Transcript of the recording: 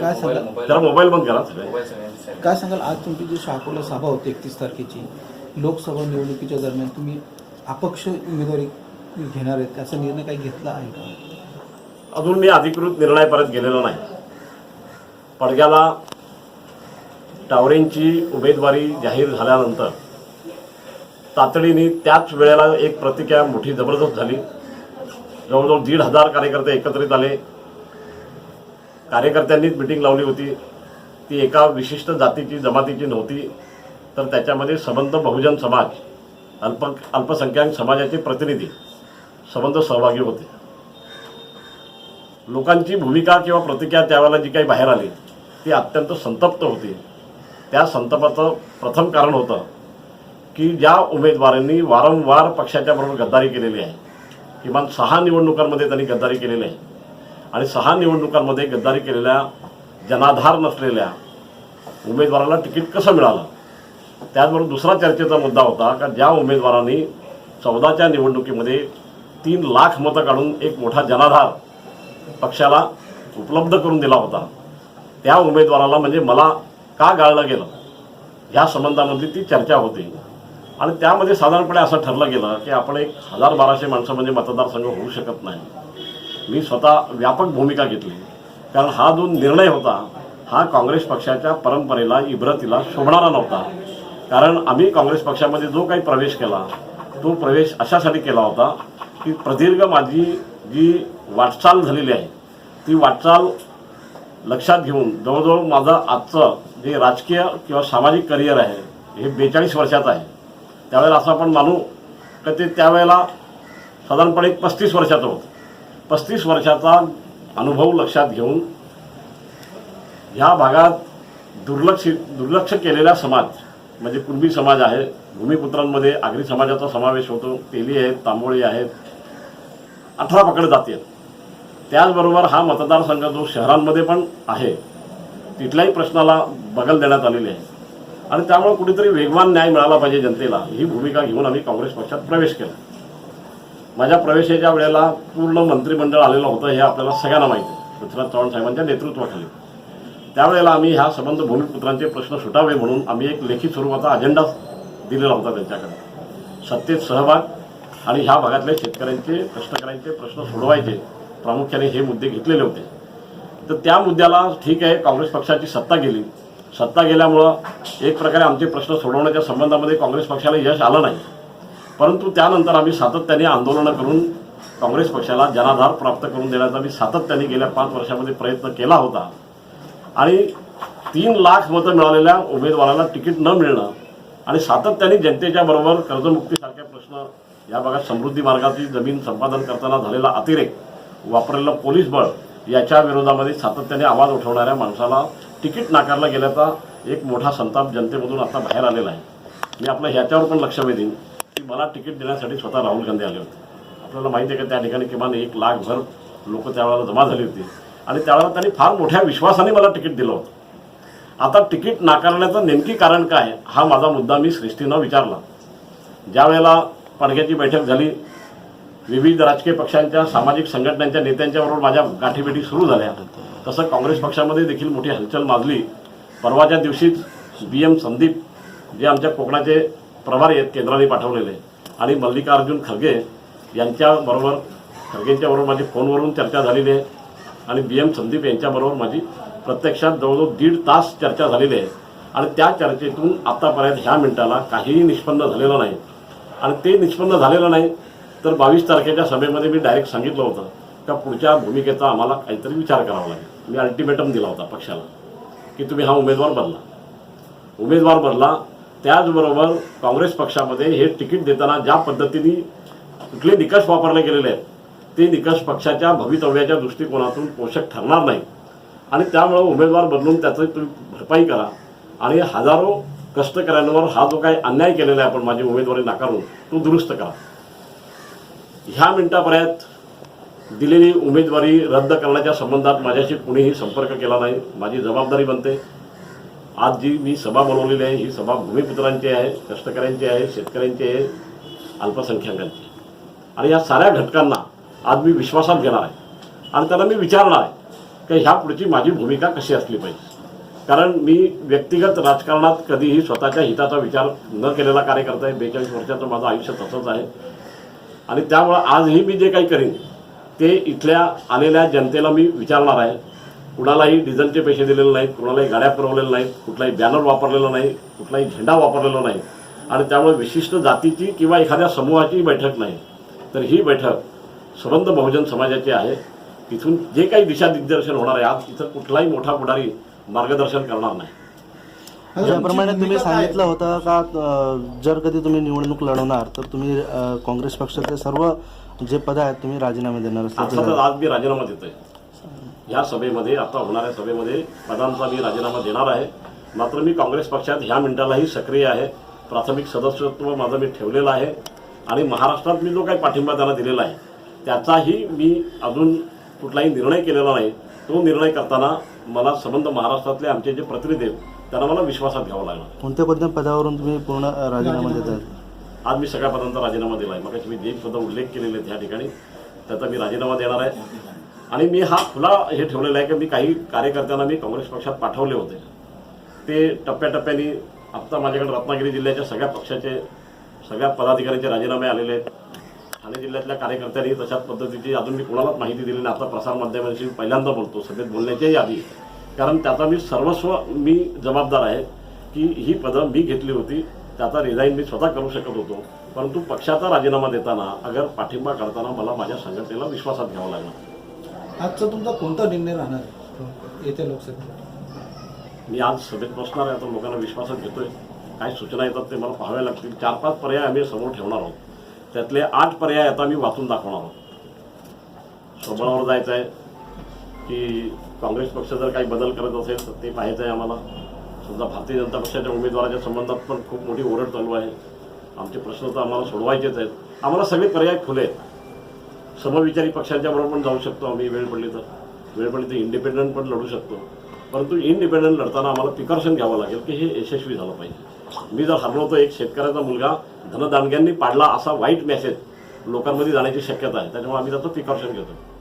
काय सांगाल? जरा मोबाईल बंद करा सगळे. काय सांगाल? आज तुमची जी शहापूरला सभा होती एकतीस तारखेची लोकसभा निवडणुकीच्या दरम्यान तुम्ही अपक्ष उमेदवारी घेणार आहेत त्याचा निर्णय काही घेतला आहे का? अजून मी अधिकृत निर्णय परत गेलेलो नाही. पडग्याला टावरेंची उमेदवारी जाहीर झाल्यानंतर तातडीने त्याच वेळेला एक प्रतिक्रिया मोठी जबरदस्त झाली. जवळजवळ दीड हजार कार्यकर्ते एकत्रित आले. कार्यकर्त्यांनीच मिटिंग लावली होती. ती एका विशिष्ट जातीची जमातीची नव्हती. तर त्याच्यामध्ये संबंध बहुजन समाज अल्प अल्पसंख्याक समाजाचे प्रतिनिधी संबंध सहभागी होते. लोकांची भूमिका किंवा प्रतिक्रिया त्यावेळेला जी काही बाहेर आली ती अत्यंत संतप्त होती. त्या संतापाचं प्रथम कारण होतं की ज्या उमेदवारांनी वारंवार पक्षाच्या बरोबर गद्दारी केलेली आहे किमान सहा निवडणुकांमध्ये त्यांनी गद्दारी केलेली आहे. आणि सहा निवडणुकांमध्ये गद्दारी केलेल्या जनाधार नसलेल्या उमेदवाराला तिकीट कसं मिळालं? त्याचबरोबर दुसरा चर्चेचा मुद्दा होता का ज्या उमेदवारांनी चौदाच्या निवडणुकीमध्ये तीन लाख मतं काढून एक मोठा जनाधार पक्षाला उपलब्ध करून दिला होता त्या उमेदवाराला म्हणजे मला का गाळलं गेलं? ह्या संबंधामधली ती चर्चा होती. आणि त्यामध्ये साधारणपणे असं ठरलं गेलं की आपण एक हजार बाराशे माणसं म्हणजे मतदारसंघ होऊ शकत नाही. मी स्वतः व्यापक भूमिका घेतली. कारण हा जो निर्णय होता हा काँग्रेस पक्षाच्या परंपरेला इब्रतीला शोभणारा नव्हता. कारण आम्ही काँग्रेस पक्षामध्ये जो काही प्रवेश केला तो प्रवेश अशासाठी केला होता की प्रदीर्घ माझी जी वाटचाल झालेली आहे ती वाटचाल लक्षात घेऊन जवळजवळ माझं आजचं जे राजकीय किंवा सामाजिक करिअर आहे हे बेचाळीस वर्षाचं आहे. त्यावेळेला असं आपण मानू का ते त्यावेळेला साधारणपणे एक पस्तीस वर्षाचं होतं. पस्तीस वर्षाचा अनुभव लक्षात घेऊन ह्या भागात दुर्लक्ष दुर्लक्ष केलेला समाज म्हणजे कुणबी समाज आहे भूमिपुत्रांमध्ये आगरी समाजाचा समावेश होतो तेली आहेत तांबोळी आहेत अठरा पकड जाती आहेत. त्याचबरोबर हा मतदारसंघ जो शहरांमध्ये पण आहे तिथल्याही प्रश्नाला बगल देण्यात आलेली आहे. आणि त्यामुळे कुठेतरी वेगवान न्याय मिळाला पाहिजे जनतेला ही भूमिका घेऊन आम्ही काँग्रेस पक्षात प्रवेश केला. माझ्या प्रवेशाच्या वेळेला पूर्ण मंत्रिमंडळ आलेलं होतं हे आपल्याला सगळ्यांना माहिती आहे. पृथ्वीराज चव्हाण साहेबांच्या नेतृत्वाखाली. त्यावेळेला आम्ही ह्या संबंध भूमिपुत्रांचे प्रश्न सुटावे म्हणून आम्ही एक लेखी स्वरूपाचा अजेंडा दिलेला होता त्यांच्याकडे. सत्तेत सहभाग आणि ह्या भागातल्या शेतकऱ्यांचे कष्टकऱ्यांचे प्रश्न सोडवायचे प्रामुख्याने हे मुद्दे घेतलेले होते. तर त्या मुद्द्याला ठीक आहे काँग्रेस पक्षाची सत्ता गेली. सत्ता गेल्यामुळं एक प्रकारे आमचे प्रश्न सोडवण्याच्या संबंधामध्ये काँग्रेस पक्षाला यश आलं नाही. परंतु त्यानंतर आम्ही सातत्याने आंदोलनं करून काँग्रेस पक्षाला जनाधार प्राप्त करून देण्याचा मी सातत्याने गेल्या पाच वर्षामध्ये प्रयत्न केला होता. आणि तीन लाख मतं मिळालेल्या उमेदवाराला तिकीट न मिळणं आणि सातत्याने जनतेच्या बरोबर कर्जमुक्तीसारखे प्रश्न या भागात समृद्धी मार्गाची जमीन संपादन करताना झालेला अतिरेक वापरलेलं पोलीस बळ याच्या विरोधामध्ये सातत्याने आवाज उठवणाऱ्या माणसाला तिकीट नाकारला गेल्याचा एक मोठा संताप जनतेमधून आता बाहेर आलेला आहे. मी आपलं ह्याच्यावर पण लक्ष वेधीन. की मला तिकीट देण्यासाठी स्वतः राहुल गांधी आले होते. आपल्याला माहिती आहे का त्या ठिकाणी किमान एक लाखभर लोक त्यावेळेला जमा झाली होती. आणि त्यावेळेला त्यांनी फार मोठ्या विश्वासाने मला तिकीट दिलं होतं. आता तिकीट नाकारण्याचं नेमकी कारण काय हा माझा मुद्दा मी सृष्टीनं विचारला. ज्या वेळेला बैठक झाली विविध राजकीय पक्षांच्या सामाजिक संघटनांच्या नेत्यांच्याबरोबर माझ्या गाठीभेटी सुरू झाल्या. तसं काँग्रेस पक्षामध्ये देखील मोठी हलचल माजली. परवाच्या दिवशीच बी एम संदीप जे आमच्या कोकणाचे प्रभारी आहेत केंद्राने पाठवलेले आणि मल्लिकार्जुन खरगे यांच्याबरोबर खरगेंच्याबरोबर माझी फोनवरून चर्चा झालेली आहे. आणि बी एम संदीप यांच्याबरोबर माझी प्रत्यक्षात जवळजवळ दीड तास चर्चा झालेली आहे. आणि त्या चर्चेतून आतापर्यंत ह्या मिनिटाला काहीही निष्पन्न झालेलं नाही. आणि ते निष्पन्न झालेलं नाही तर बावीस तारखेच्या सभेमध्ये मी डायरेक्ट सांगितलं होतं. का पुढच्या भूमिकेचा आम्हाला काहीतरी विचार करावा लागेल. मी अल्टिमेटम दिला होता पक्षाला की तुम्ही हा उमेदवार बदला. उमेदवार बदला त्याचबरोबर काँग्रेस पक्षामध्ये हे तिकीट देताना ज्या पद्धतीने कुठले निकष वापरले गेलेले आहेत ते निकष पक्षाच्या भवितव्याच्या दृष्टिकोनातून पोषक ठरणार नाही. आणि त्यामुळं उमेदवार बदलून त्याचं तुम्ही भरपाई करा. आणि हजारो कष्टकऱ्यांवर हा जो काही अन्याय केलेला आहे आपण माझी उमेदवारी नाकारून तो दुरुस्त करा. ह्या मिनिटापर्यंत दिलेली उमेदवारी रद्द करण्याच्या संबंधात माझ्याशी कुणीही संपर्क केला नाही. माझी जबाबदारी बनते. आज जी मी सभा बनवलेली आहे ही सभा भूमिपुत्रांची आहे कष्टकऱ्यांची आहे शेतकऱ्यांची आहे अल्पसंख्याकांची आणि या साऱ्या घटकांना आज मी विश्वासात घेणार आहे. आणि त्यांना मी विचारणार आहे की ह्या पुढची माझी भूमिका कशी असली पाहिजे. कारण मी व्यक्तिगत राजकारणात कधीही स्वतःच्या हिताचा विचार न केलेला कार्यकर्ता आहे. बेचाळीस वर्षाचं माझं आयुष्य तसंच आहे. आणि त्यामुळं आजही मी जे काही करीन ते इथल्या आलेल्या जनतेला मी विचारणार आहे. कुणालाही डिझेलचे पैसे दिलेले नाहीत कुणालाही गाड्या पुरवलेल्या नाहीत कुठलाही बॅनर वापरलेला नाही कुठलाही झेंडा वापरलेला नाही. आणि त्यामुळे विशिष्ट जातीची किंवा एखाद्या समूहाची बैठक नाही. तर ही बैठक सुबंध बहुजन समाजाची आहे. तिथून जे काही दिशा दिग्दर्शन होणार आहे आज इथं कुठलाही मोठा पुढारी मार्गदर्शन करणार नाही. ज्याप्रमाणे तुम्ही सांगितलं होतं का जर कधी तुम्ही निवडणूक लढवणार तर तुम्ही काँग्रेस पक्षाचे सर्व जे पद आहेत तुम्ही राजीनामे देणार आज मी राजीनामा देतोय. या सभेमध्ये आता होणाऱ्या सभेमध्ये पदांचा मी राजीनामा देणार आहे. मात्र मी काँग्रेस पक्षात ह्या मिनिटालाही सक्रिय आहे. प्राथमिक सदस्यत्व माझं मी ठेवलेलं आहे. आणि महाराष्ट्रात मी जो काही पाठिंबा त्यांना दिलेला आहे त्याचाही मी अजून कुठलाही निर्णय केलेला नाही. तो निर्णय करताना मला संबंध महाराष्ट्रातले आमचे जे प्रतिनिधी आहेत त्यांना मला विश्वासात घ्यावं लागणार कोणत्या कोणत्या पदावरून तुम्ही पूर्ण राजीनामा देत आहेत? आज मी सगळ्या पदांचा राजीनामा दिला आहे मग मी जे पद उल्लेख केलेले आहेत या ठिकाणी. त्याचा मी राजीनामा देणार आहे. आणि मी हा खुला हे ठेवलेला आहे की मी काही कार्यकर्त्यांना मी काँग्रेस पक्षात पाठवले होते. ते टप्प्याटप्प्याने आत्ता माझ्याकडे रत्नागिरी जिल्ह्याच्या सगळ्या पक्षाचे सगळ्या पदाधिकाऱ्यांचे राजीनामे आलेले आहेत. ठाणे जिल्ह्यातल्या कार्यकर्त्यांनी तशाच पद्धतीची अजून मी कोणालाच माहिती दिली नाही. आता प्रसारमाध्यमांशी पहिल्यांदा बोलतो सभेत बोलण्याच्याही आधी कारण त्याचा मी सर्वस्व मी जबाबदार आहे की ही पदं मी घेतली होती. त्याचा रिझाईन मी स्वतः करू शकत होतो. परंतु पक्षाचा राजीनामा देताना अगर पाठिंबा करताना मला माझ्या संघटनेला विश्वासात घ्यावं लागणार आजचा तुमचा कोणता निर्णय राहणार आहे? येत्या लोकसभेत. मी आज सभेत बसणार आहे आता लोकांना विश्वासात घेतोय. काय सूचना येतात ते मला पाहाव्या लागतील. चार पाच पर्याय आम्ही समोर ठेवणार आहोत. त्यातले आठ पर्याय आता मी वाचून दाखवणार आहोत. स्वबळावर जायचं आहे की काँग्रेस पक्ष जर काही बदल करत असेल तर ते पाहायचं आहे आम्हाला. समजा भारतीय जनता पक्षाच्या उमेदवाराच्या संबंधात पण खूप मोठी ओरड चालू आहे. आमचे प्रश्न तर आम्हाला सोडवायचेच आहेत. आम्हाला सगळे पर्याय खुले आहेत. समविचारी पक्षांच्या बरोबर पण जाऊ शकतो आम्ही वेळ पडली तर. वेळ पडली तर इंडिपेंडंट पण लढू शकतो. परंतु इंडिपेंडंट लढताना आम्हाला प्रिकॉशन घ्यावं लागेल की हे यशस्वी झालं पाहिजे. मी जर हरलो तर एक शेतकऱ्याचा मुलगा धनदानग्यांनी पाडला असा वाईट मेसेज लोकांमध्ये जाण्याची शक्यता आहे. त्याच्यामुळे आम्ही त्याचं प्रिकॉशन घेतो.